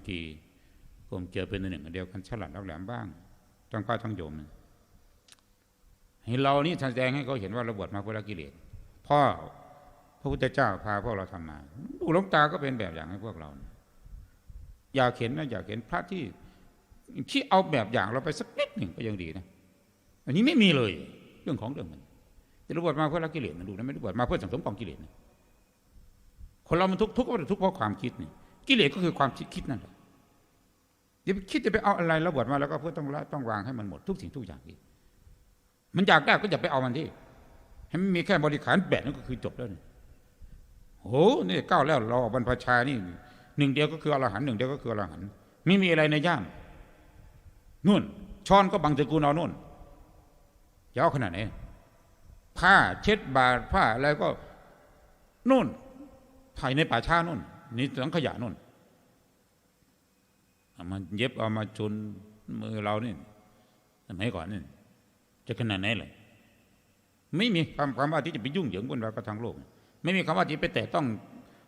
างทีผมเจอเป็นหนึ่งเดียวกันฉลาดรับแหลมบ้างทั้งพระทั้งโยมให้เรานี่แสดงให้เขาเห็นว่าเราบวชมาเพื่อละกิเลสพ่อพระพุทธเจ้าพาพวกเราทำมาดูลงตาก็เป็นแบบอย่างให้พวกเรา อยากเห็นนะอยากเห็นพระที่ที่เอาแบบอย่างเราไปสักนิดหนึ่งก็ยังดีนะ อันนี้ไม่มีเลย เรื่องของเรื่องมันแต่เราบวชมาเพื่อละกิเลสนะดูนะไม่ได้บวชมาเพื่อสังสมกองกิเลสนะคนเรามันทุกข์ทุกข์ก็ทุกข์เพราะความคิดนี่กิเลสก็คือความคิดนั่นแหละ อย่าไปคิดจะไปเอาอะไรแล้วบวชมาแล้วก็เพื่อต้องละต้องวางให้มันหมดทุกสิ่งทุกอย่างอีกมันอยากได้ก็อย่าไปเอามันที่ให้มันมีแค่บริขารแปดนั่นก็คือจบแล้วนี่โหนี่ก้าวแล้วรอบรรพชานี่หนึ่งเดียวก็คืออรหันต์หนึ่งเดียวก็คืออรหันต์ไม่มีอะไรในย่ามนู่นช้อนก็บังตะกูลเอานู่นยาวขนาดไหนผ้าเช็ดบาดผ้าอะไรก็นู่นภายในป่าช้านู่นนี่สังขยะนู่น มาเย็บเอามาจุนมือเรานี่สมัยก่อนนี่จะขนาดไหนเลยไม่มีคำคำว่าที่จะไปยุ่งเหยิงบนวากระทางโลก ไม่มีคำว่าที่ไปแตะต้อง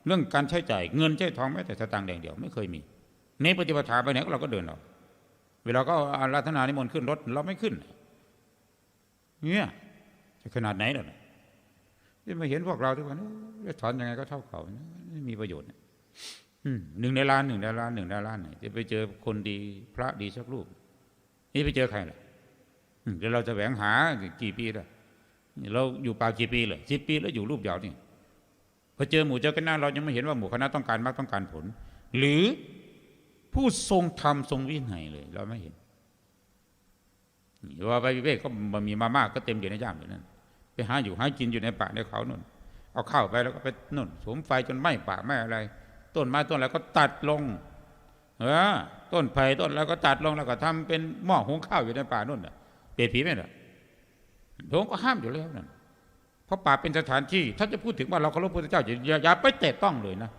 เรื่องการใช้จ่ายเงินใช้ทองแม้แต่สตางค์แดงเดียวไม่เคยมี ในปฏิปทาไปไหนเราก็เดินเราเวลาก็อาราธนานิมนต์ขึ้นรถเราไม่ขึ้น เนี่ยจะขนาดไหนล่ะที่มาเห็นพวกเราทุกวันจะถอนยังไงก็เท่าเขาไม่มีประโยชน์ หนึ่งในล้านหนึ่งในล้านหนึ่งในล้านจะไปเจอคนดีพระดีสักรูป นี่ไปเจอใครล่ะเดี๋ยวเราจะแหวงหากี่ปีล่ะเราอยู่ป่ากี่ปีเลยสิบปีแล้วอยู่รูปเดียวนี่พอเจอหมู่เจอกันหน้าเรายังไม่เห็นว่าหมู่คณะต้องการมากต้องการผล หรือผู้ทรงธรรมทรงวินัยเลย เราไม่เห็นว่าไปเวกก็มีมามากก็เต็มอยู่ในย่ามอยู่นั่นไปหาอยู่หากินอยู่ในป่าในเขานุ่นเอาข้าวไปแล้วก็ไปนุ่นสวมไฟจนไหม้ป่าไหม้อะไร ต้นไม้ต้นอะไรก็ตัดลง เออ ต้นไผ่ต้นแล้วก็ตัดลงแล้วก็ทำเป็นหม้อหุงข้าวอยู่ในป่านุ่นน่ะเปรียบผีไหมล่ะหลวงก็ห้ามอยู่แล้วนั่นเพราะป่าเป็นสถานที่ถ้าจะพูดถึงว่าเราเคารพพระพุทธเจ้าอย่าอย่าไปแตะต้องเลยนะ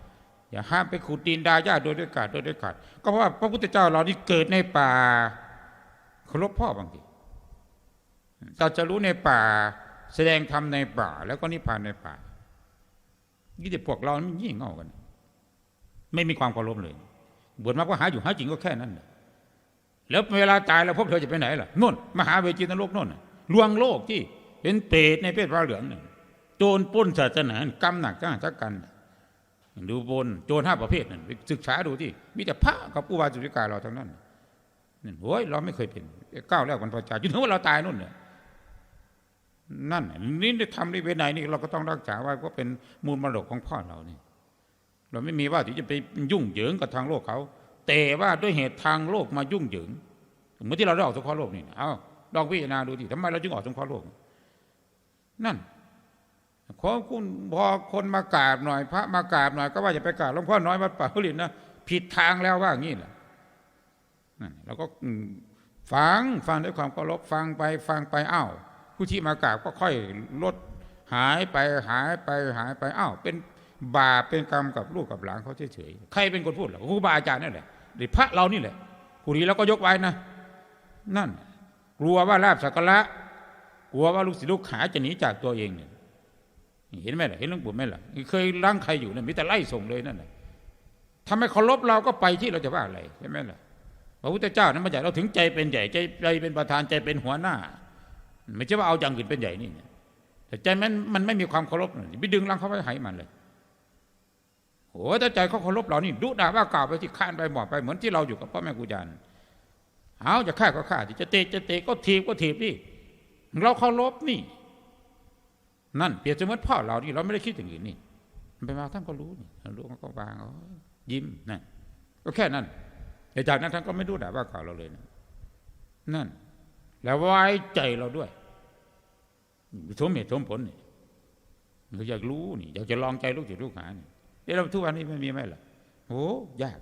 อย่าห้ามไปขุดดินดาหญ้าโดยด้วยกาดโดยด้วยกาดก็เพราะว่าพระพุทธเจ้าเรานี่เกิดในป่าเคารพพ่อบางทีเราจะรู้ในป่าแสดงธรรมในป่า แล้วก็นิพพานในป่านี่แต่พวกเรามันยิ่งเง่ากัน ไม่มีความเคารพเลยบวชมาก็หาอยู่หาจริงก็แค่นั้นแหละแล้วเวลาตายแล้วพวกเธอจะไปไหนล่ะนู่นมหาเวจีนรกนู่นลวงโลกที่เป็นเปรตในเพศพระเหลืองนี่โจรป้นศาสนากรรมหนักจ้าจักกันดูบนโจรห้าประเภทนั่นศึกษาดูที่มีแต่พระกับผู้วาจุติกาเราทั้งนั้นนั่นโอ้ยเราไม่เคยเป็นก้าวแรกวันพระจ้าจนถึงว่าเราตายนู่นเนี่ยนั่นนี่ได้ทำในเวไนนี่เราก็ต้องรักษาไว้เพราะเป็นมูลมรดกของพ่อเรานี่ เราไม่มีว่าที่จะไปยุ่งเหยิงกับทางโลกเขา แต่ว่าด้วยเหตุทางโลกมายุ่งเหยิงเหมือนที่เราได้ออกสงเคราะห์โลกนี่เอาลองพิจารณาดูดิทำไมเราจึงออกสงเคราะห์โลก นั่นขอคุณพอคนมากราบหน่อย พระมากราบหน่อยก็ว่าจะไปกราบหลวงพ่อน้อยวัดป่าพุรินนะผิดทางแล้วว่างี้แหละนั่นเราก็ฟังฟังด้วยความเคารพฟังไปฟังไปอ้าวผู้ที่มากราบก็ค่อยลดหายไปหายไปหายไปอ้าวเป็น บาปเป็นกรรมกับลูกกับหลานเขาเฉยๆใครเป็นคนพูดล่ะครูบาอาจารย์นั่นแหละหรือพระเรานี่แหละผู้นี้เราก็ยกไว้นะ นั่น กลัวว่าลาบสักการะกลัวว่าลูกศิษย์ลูกหาจะหนีจากตัวเองเนี่ยเห็นไหมล่ะเห็นหลวงปู่ไหมล่ะเคยล้างใครอยู่เนี่ยมีแต่ไล่ส่งเลยนั่นแหละทำไมเคารพเราก็ไปที่เราจะว่าอะไรใช่ไหมล่ะพระพุทธเจ้านั้นมาจากเราถึงใจเป็นใหญ่ใจใจเป็นประธานใจเป็นหัวหน้า ไม่ใช่ว่าเอาอย่างอื่นเป็นใหญ่นี่แต่ใจมันมันไม่มีความเคารพนี่ไปดึงลังเขาไว้หายมันเลย โอ้แต่ใจเขาเคารพเรานี่ดุด่าว่ากล่าวไปที่ข้านไปหมอบไปเหมือนที่เราอยู่กับพ่อแม่ครูอาจารย์เอาจะฆ่าก็ฆ่าที่จะเตะจะเตะก็ถีบก็ถีบนี่เราเคารพนี่ นั่นเปรียบเสมือนพ่อเรานี่เราไม่ได้คิดอย่างอื่นนี่ไปมาท่านก็รู้นี่รู้ก็วางยิ้มนั่นก็แค่นั้นแต่จากนั้นท่านก็ไม่รู้ด่าว่ากล่าวเราเลยนะนั่น แล้วไว้ใจเราด้วยสมเหตุสมผลนี่เราอยากรู้นี่อยากจะลองใจลูกจิตลูกหานี่ เดี๋ยวเราทุกวันนี้ไม่มีไหมล่ะโอ้ยาก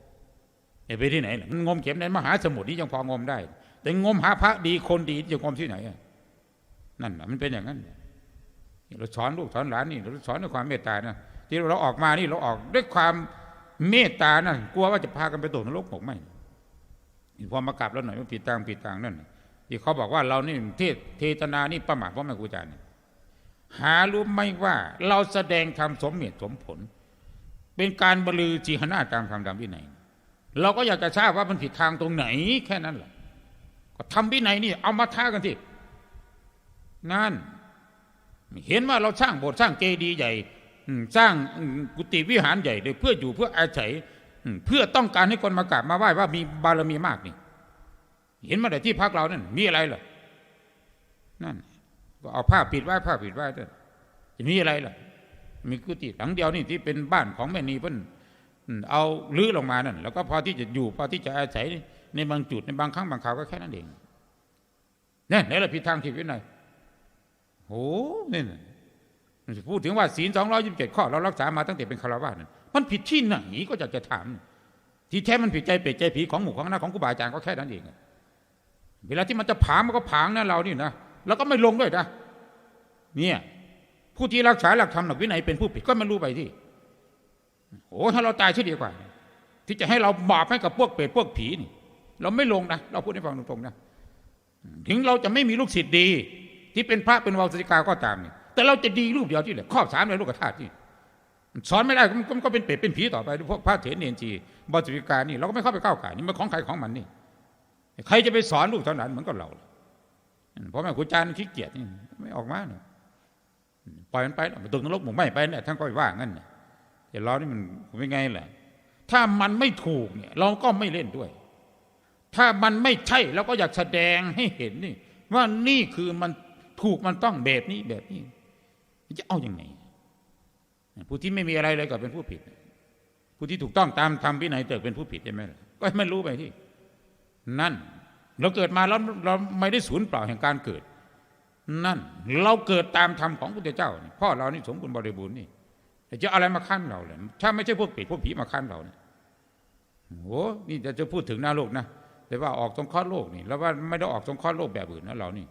ไปที่ไหนล่ะงมเข็มในมหาสมุทรนี่ยังพองมได้ แต่งมหาพระดีคนดีจะงมที่ไหนนั่นมันเป็นอย่างนั้นเราสอนลูกสอนหลานนี่เราสอนด้วยความเมตตานะที่เราออกมานี่เราออกด้วยความเมตตานะกลัวว่าจะพากันไปตกนรกหมกไหมพอมากลับแล้วหน่อยมันผิดต่างผิดต่างนั่นที่เขาบอกว่าเรานี่เทศเทตนานี่ประมาทเพราะแม่ครูอาจารย์หารู้ไหมว่าเราแสดงธรรมสมเหตุสมผล เป็นการบลือจีหนาตามคำดำวินัยเราก็อยากจะทราบว่ามันผิดทางตรงไหนแค่นั้นแหละก็ทำวินัยนี่เอามาท้ากันสินั่น เห็นว่าเราสร้างโบสถ์สร้างเจดีย์ใหญ่สร้างกุฏิวิหารใหญ่เลยเพื่ออยู่เพื่ออาศัยเพื่อต้องการให้คนมากราบมาไหว้ว่ามีบารมีมากนี่ เห็นมาแต่ที่พักเรานั่นมีอะไรเหรอนั่น ก็เอาผ้าปิดไว้ผ้าปิดไว้เถอะจะมีอะไรล่ะ มีกุฏิหลังเดียวนี่ที่เป็นบ้านของแม่นีเพิ่นเอาลื้อลงมานั่นแล้วก็พอที่จะอยู่พอที่จะอาศัยในบางจุดในบางครั้งบางคราวก็แค่นั้นเองนี่นนี่แหละผิดทางผิดวินัยโหนี่นจะพูดถึงว่าศีลสองร้อยยี่สิบเจ็ดข้อเรารักษามาตั้งแต่เป็นคารวะนั่นมันผิดที่ไหนก็อยากจะถาม ที่แท้มันผิดใจเป็ดใจผีของหมู่ของคณะของครูบาอาจารย์ก็แค่นั้นเองเวลาที่มันจะผางมันก็ผางนะเรานี่นะแล้วก็ไม่ลงด้วยนะเนี่ย ผู้ที่รักษาหลักธรรมหลักวินัยเป็นผู้ผิดก็ไม่รู้ไปที่โอ้ถ้าเราตายเช่ดีกว่า ที่จะให้เราบาปให้กับพวกเปรตพวกผีนี่ เราไม่ลงนะเราพูดให้ฟังตรงๆนะถึงเราจะไม่มีลูกศิษย์ดี ที่เป็นพระเป็นวาสิกาก็ตามนี่แต่เราจะดีรูปเดียวที่เหลือครอบสามในลูกธาตุที่สอนไม่ได้ก็ก็เป็นเปรตเป็นผีต่อไปพวกพระเถรเนรจีวาสิกานี่เราก็ไม่เข้าไปก้าวไก่นี่มันของใครของมันนี่ใครจะไปสอนลูกเท่านั้นเหมือนกับเราเพราะแม่ครูอาจารย์ขี้เกียจนี่ไม่ออกมาเนอะ ปล่อยมันไปมันตกนรกหมกไหม่ไปเนี่ยท่านก็ว่างั้นเนี่ยแต่เรานี่มันเป็นไงล่ะถ้ามันไม่ถูกเนี่ย เราก็ไม่เล่นด้วย ถ้ามันไม่ใช่เราก็อยากแสดงให้เห็นนี่ ว่านี่คือมันถูกมันต้องแบบนี้แบบนี้จะเอาอยัางไงผู้ที่ไม่มีอะไรเลยก็เป็นผู้ผิด ผู้ที่ถูกต้องตามธรรมวินัยเติกเป็นผู้ผิดใช่ไหมล่ะก็ให้มันรู้ไปที่ นั่น เราเกิดมาแล้วเราไม่ได้สูญเปล่าแห่งการเกิด นั่น เราเกิดตามธรรมของพระพุทธเจ้านี่พ่อเรานี่สมบูรณ์บริบูรณ์นี่จะอาอะไรมาขั้นเราเลยถ้าไม่ใช่พวกปีพวกผีมาขั้นเราเนี่ยโอ้นี่จะจะพูดถึงหน้าโลกนะแต่ว่าออกสงคราะห์โลกนี่แล้วว่าไม่ได้ออกสงคราะห์โลกแบบอื่นนะเรานี่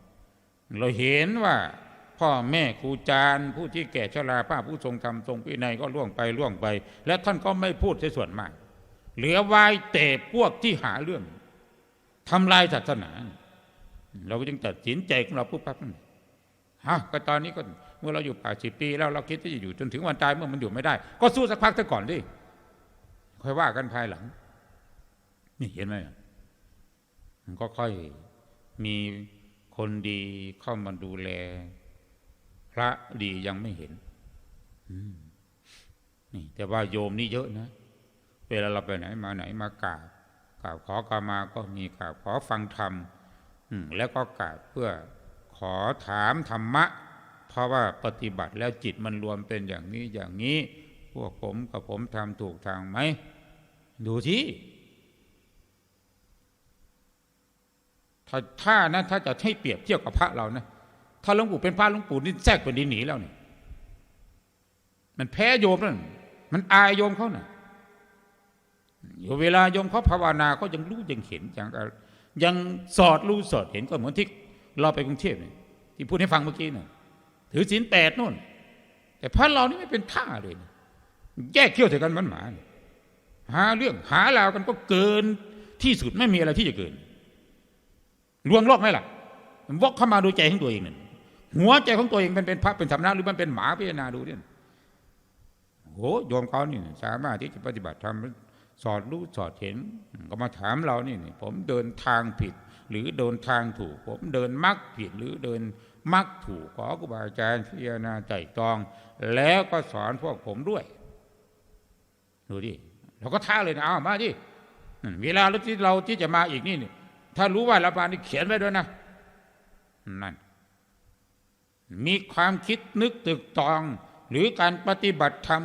เราเห็นว่าพ่อแม่ครูอาจารย์ ผู้ที่แก่ชราป้าผู้ทรงธรรมทรงวินัยก็ล่วงไปล่วงไป และท่านก็ไม่พูดในส่วนมาก เหลือไว้แต่พวกที่หาเรื่องทำลายศาสนา เราก็จึงตัดสินใจของเราปุ๊บปั๊บ ฮะก็ตอนนี้ก็เมื่อเราอยู่ป่าสิบปี แล้วเราคิดที่จะอยู่จนถึงวันตายเมื่อมันอยู่ไม่ได้ ก็สู้สักพักซะก่อนดิค่อยว่ากันภายหลัง นี่เห็นไหมมันก็ค่อยมีคนดีเข้ามาดูแล พระดียังไม่เห็นนี่ แต่ว่าโยมนี่เยอะนะ เวลาเราไปไหนมาไหนมากราบกราบขอกามาก็มีกราบขอฟังธรรมแล้วก็กราบเพื่อ อถามธรรมะ เพราะว่าปฏิบัติแล้วจิตมันรวมเป็นอย่างนี้อย่างนี้ พวกผมกับผมทำถูกทางไหม ดูที่ถ้าถ้านะถ้าจะให้เปรียบเทียบกับพระเรานะถ้าหลวงปู่เป็นพระหลวงปู่นี่แทรกเป็นดินหนีแล้วนี่มันแพ้โยมนั่นมันอายโยมเขานะ่ะอยู่เวลาโยมเขาภาวนาก็ยังรู้ยังเห็นยังยังสอดรู้สอดเห็นก็เหมือนที่เราไปกรุงเทพเนี่ย ที่พูดให้ฟังเมื่อกี้นี่ยถือศีลแปดนู่น แต่พระเรานี่ไม่เป็นท่าเลยนะแยกเขี้ยวใส่กันมันหมาหาเรื่องหาราวกันก็เกินที่สุดไม่มีอะไรที่จะเกินลวงโลกไหมล่ะมันวกเข้ามาดูใจของตัวเองนั่นหัวใจของตัวเองมันเป็นพระเป็นธรรมนะหรือมันเป็นหมาพิจารณาดูเนี่ยโหโยมเขานี่สามารถที่จะปฏิบัติธรรมสอดรู้สอดเห็น ก็มาถามเรานี่ผมเดินทางผิด หรือเดินทางถูก ผมเดินมักผิดหรือเดิน มักถูกขอครูบาอาจารย์พิจารณาใจตอง แล้วก็สอนพวกผมด้วย ดูดิเราก็ท้าเลยนะเอามาดิเวลาที่เราที่จะมาอีกนี่ถ้ารู้ว่าละบานี่เขียนไว้ด้วยนะนั่นมีความคิดนึกตึกตอง หรือการปฏิบัติธรรม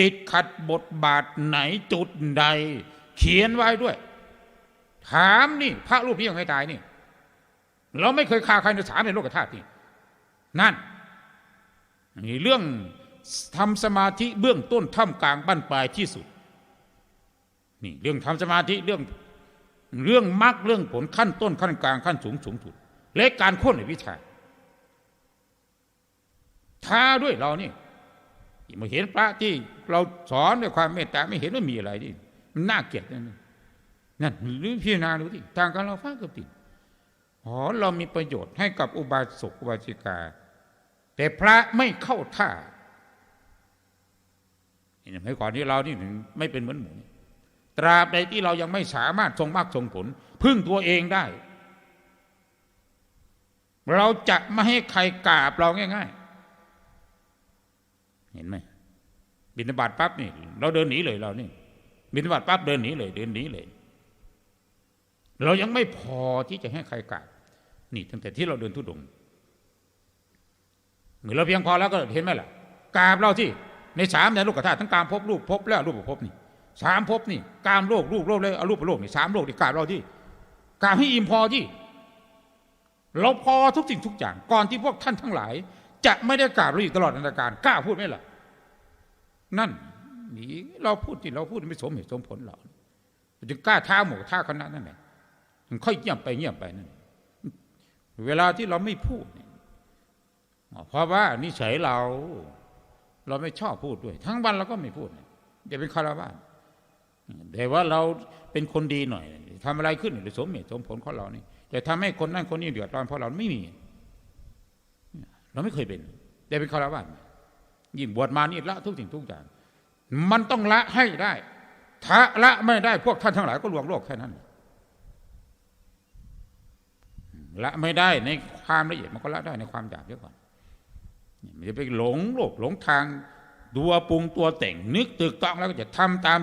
ติดขัดบทบาทไหนจุดใด เขียนไว้ด้วย ถามนี่ พระรูปนี้ยังไม่ตายนี่ เราไม่เคยฆ่าใครในสามในโลกธาตุนี่ นั่นนี่เรื่องทำสมาธิเบื้องต้นท่ามกลางบั้นปลายที่สุดนี่เรื่องทำสมาธิเรื่องเรื่องมรรคเรื่องผลขั้นต้นขั้นกลางขั้นสูงสูงสุดและการค้นในวิชาท้าด้วยเรานี่มาเห็นพระที่เราสอนด้วยความเมตตาไม่เห็นว่ามีอะไรที่มันน่าเกลียดนั่นนั่นหรือพิจารณาดูที่ทางการเราฟ้ากับติดอ๋อเรามีประโยชน์ให้กับอุบาสกอุบาสิกา แต่พระไม่เข้าท่าเห็นไหมก่อนที่เรานี่ถึงไม่เป็นเหมือนหมูตราบใดที่เรายังไม่สามารถทรงมากทรงผล พึ่งตัวเองได้ เราจะไม่ให้ใครกราบเราง่าย ๆ เห็นไหมบินบาตปั๊บนี่ เราเดินหนีเลยเรานี่บินบาตปั๊บเดินหนีเลย เดินหนีเลย เรายังไม่พอที่จะให้ใครกราบนี่ตั้งแต่ที่เราเดินทุดงค์ เหมือเราเพียงพอแล้วก็เห็นไหมล่ะกาบเราที่ในสามในโลกธาตุทั้งกามภพรูปภพแล้วรูปภพนี่สามภพนี่กามโลกรูปโลกเลยเอารูปโลกนี่สามโลกนี่กาบเราที่กาบให้อิ่มพอที่ เราพอทุกสิ่งทุกอย่าง ก่อนที่พวกท่านทั้งหลาย จะไม่ได้กราบเราอีกตลอดอนาการกล้าพูดไหมล่ะ นั่นนี่เราพูดที่เราพูดไม่สมเหตุสมผลหรอกจึงกล้าท้าหมู่ท้าคณะนั่นแหละค่อยเงียบไปเงียบไปนั่นเวลาที่เราไม่พูดเนี่ย เพราะว่านิสัยเรา เราไม่ชอบพูดด้วย ทั้งวันเราก็ไม่พูดจะเป็นคารวะแต่ว่าเราเป็นคนดีหน่อยทำอะไรขึ้นหรือสมเหตุสมผลของเรานี่จะทำให้คนนั่นคนนี้เดือดร้อนเพราะเราไม่มี เราไม่เคยเป็น แต่เป็นคารวะยิ่งบวชมานี่ละทุกสิ่งทุกอย่าง มันต้องละให้ได้ ถ้าละไม่ได้พวกท่านทั้งหลายก็ลวงโลกแค่นั้นละไม่ได้ในความละเอียดมันก็ละได้ในความหยาบเยอะก่อน มันจะไปหลงโลกหลงทางตัวปรุงตัวแต่งนึกตึกต้องแล้วก็จะทำตาม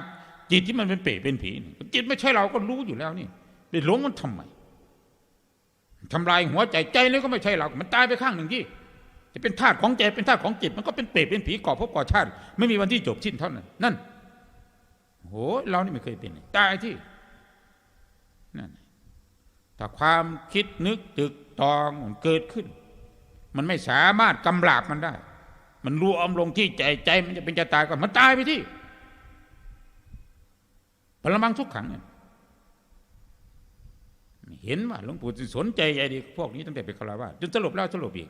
จิตที่มันเป็นเปรตเป็นผีจิตไม่ใช่เราก็รู้อยู่แล้วนี่ไปหลงมันทำไมทำลายหัวใจใจนี่ก็ไม่ใช่เรา มันตายไปข้างหนึ่งที่จะเป็นธาตุของใจเป็นธาตุของจิต มันก็เป็นเปรตเป็นผีก่อภพก่อชาติ ไม่มีวันที่จบสิ้นเท่านั้นนั่นโหเรานี่ไม่เคยเป็นตายที่นั่นถ้าความคิดนึกตึกตองมันเกิดขึ้น มันไม่สามารถกำราบมันได้ มันรวมลงที่ใจใจมันจะเป็นจะตายก็มันตายไปที่พลมังทุกขังเนี่ยเห็นว่าหลวงปู่สนใจใหญ่ดีพวกนี้ตั้งแต่เป็นฆราวาจนสรุปแล้วสรุปอีก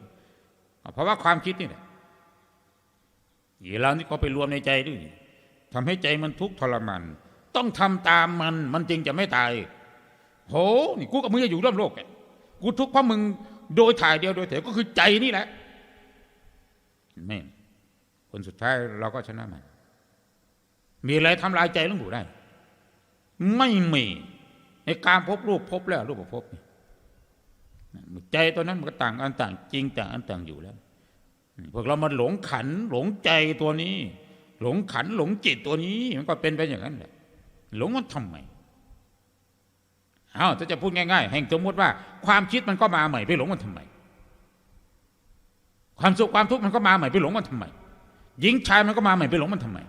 เพราะว่าความคิดนี่แหละอีเรานี่ก็ไปรวมในใจด้วยทำให้ใจมันทุกข์ทรมานต้องทำตามมัน มันจึงจะไม่ตาย โหนี่กูกับมึงจะอยู่ร่วมโลกกูทุกข์เพราะมึง โดยถ่ายเดียวโดยเถก็คือใจนี่แหละไม่คนสุดท้ายเราก็ชนะมัน มีอะไรทำลายใจหลวงปู่ได้ ไม่มีในการพบรูปพบแล้วรูปพบใจตัวนั้นมันก็ต่างอันต่างจริงต่างอันต่างอยู่แล้วพวกเรามาหลงขันหลงใจตัวนี้ หลงขันหลงจิตตัวนี้ มันก็เป็นไปอย่างนั้นแหละหลงมันทำไม อ้าถ้าจะพูดง่ายๆ แห่งสมมติว่า ความคิดมันก็มาใหม่ไปหลงมันทำไม ความสุขความทุกข์มันก็มาใหม่ไปหลงมันทำไม หญิงชายมันก็มาใหม่ไปหลงมันทำไม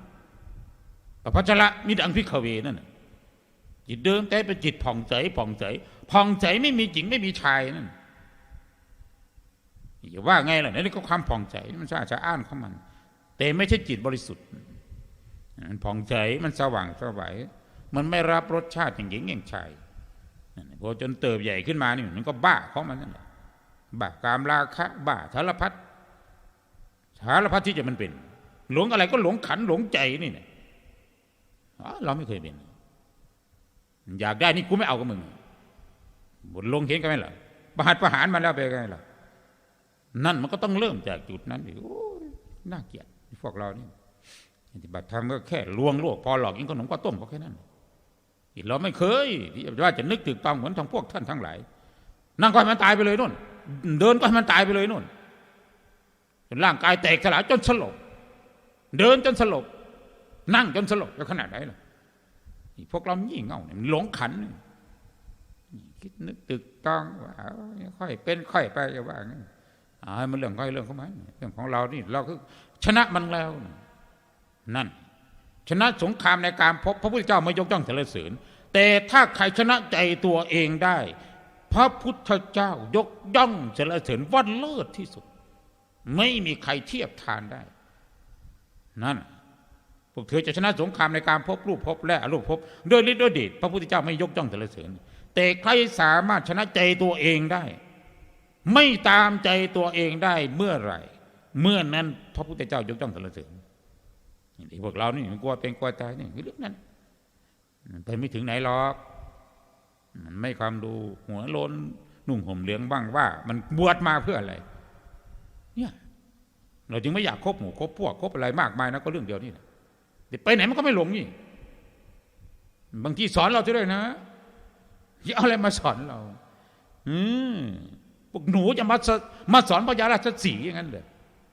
พระพัชระมีดังพิกเวนั่นจิตเดิมแต่เป็นจิตผ่องใสผ่องใสผ่องใสไม่มีหญิงไม่มีชายนั่นอย่าว่าไงล่ะนี่ก็ความผ่องใสมันสะอาดสะอ้านของมัน แต่ไม่ใช่จิตบริสุทธิ์มันผ่องใสมันสว่างสวัยมันไม่รับรสชาติอย่างหญิงอย่างชาย พอจนเติบใหญ่ขึ้นมานี่มันก็บ้าของมันนั่นแหละบ้ากามราคะบ้าสารพัดสารพัดที่จะมันเป็น หลงอะไรก็หลงขันหลงใจนี่เนี่ยเราไม่เคยเป็น อยากได้นี่กูไม่เอากับมึงบทลงเห็นกันไหมล่ะประหารประหารมาแล้วไปไงล่ะนั่นมันก็ต้องเริ่มจากจุดนั้นอีกโอ้ยน่าเกลียดพวกเรานี่ปฏิบัติธรรมก็แค่ลวงโลกพอหลอกกินขนมก็ต้มก็แค่นั้น เราไม่เคยที่ว่าจะนึกถึงตองเหมือนทั้งพวกท่านทั้งหลาย นั่งก็ให้มันตายไปเลยนู่น เดินก็ให้มันตายไปเลยนู่นจนร่างกายแตกสลายจนสลบ เดินจนสลบ นั่งจนสลบจะขนาดไหนล่ะพวกเรายี่เง่าเนี่ยหลงขัน คิดนึกตึกต้องว่าค่อยเป็นค่อยไปอย่าว่างให้มันเรื่องค่อยเรื่องของมันเรื่องของเรานี่เราคือชนะมันแล้ว นั่น ชนะสงครามในการพบพระพุทธเจ้าไม่ยกย่องสรรเสริญ แต่ถ้าใครชนะใจตัวเองได้ พระพุทธเจ้ายกย่องสรรเสริญว่าเลิศที่สุด ไม่มีใครเทียบทานได้ นั่นพวกเธอจะชนะสงครามในการพบรูปพบและอรูปพบด้วยฤทธิ์ด้วยเดชพระพุทธเจ้าไม่ยกย่องสรรเสริญ แต่ใครสามารถชนะใจตัวเองได้ ไม่ตามใจตัวเองได้เมื่อไหร่ เมื่อนั้นพระพุทธเจ้ายกย่องสรรเสริญ นี่พวกเรานี่มันกลัวเป็นกลัวตายนี่เรื่องนั้นไปไม่ถึงไหนหรอกมันไม่ความดูหัวโลนนุ่งห่มเหลืองบ้างว่า มันบวชมาเพื่ออะไร เนี่ยเราจึงไม่อยากคบหมู่คบพวกคบอะไรมากมายนะก็เรื่องเดียวนี่แหละไปไหนมันก็ไม่หลงนี่ บางทีสอนเราด้วยนะอย่าเอาอะไรมาสอนเรา อืมพวกหนูจะมาสมาสอนพญาราชสีอย่างนั้นเลย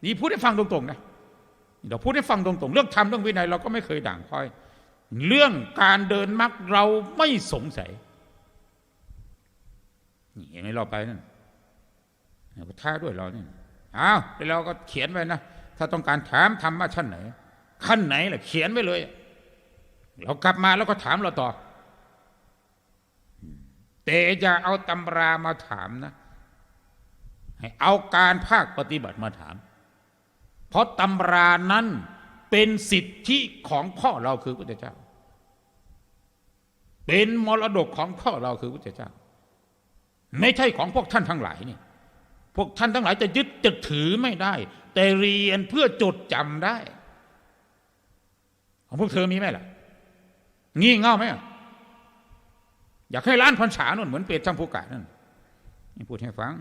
นี่พูดให้ฟังตรงๆนะ เราพูดให้ฟังตรงๆ เรื่องธรรมเรื่องวินัยเราก็ไม่เคยด่างพ้อย เรื่องการเดินมรรคเราไม่สงสัยนี่เห็นไหมเราไปนั่นเราก็ท้าด้วยเราเนี่ยอ้าวแล้วเราก็เขียนไว้นะถ้าต้องการถามธรรมะชั้นไหน ขั้นไหนล่ะเขียนไว้เลย เรากลับมาแล้วก็ถามเราต่อ แต่อย่าเอาตำรามาถามนะ ให้เอาการภาคปฏิบัติมาถาม เพราะตำรานั้นเป็นสิทธิของพ่อเราคือพระเจ้า เป็นมรดกของพ่อเราคือพระเจ้า ไม่ใช่ของพวกท่านทั้งหลายนี่ พวกท่านทั้งหลายจะยึดจะถือไม่ได้ แต่เรียนเพื่อจดจำได้ ของพวกเธอมีไหมล่ะ งี่เง่าไหมอยากให้ล้านพันษานุ่นเหมือนเปรตช่างผู้กานั่นพูดให้ฟัง